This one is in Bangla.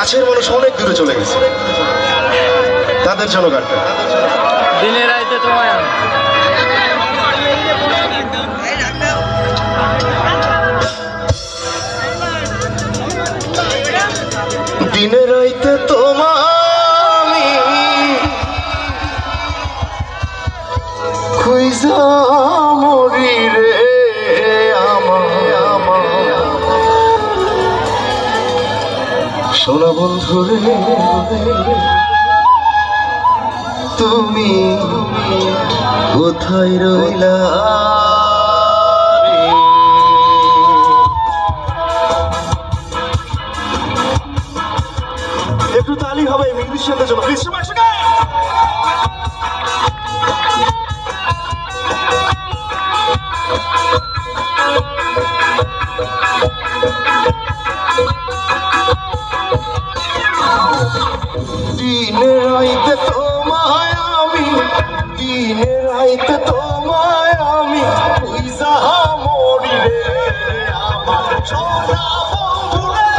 কাছের মানুষ অনেক দূরে চলে গেছে তাদের জন্য গানটা দিনের রাইতে তোমায়। দিনে রাইতে তোমামি খুইজা সোনা বন্ধু রে। তুমি কোথায় রইলা? একটু তালি হবে মিউজিশিয়ানদের জন্য প্লিজ সবাই একসঙ্গে দিনে রাইতে তোমায় আমি দিনে রাইতে তোমায় আমি বুঝা যাহা রে আমার সোনা বন্ধু রে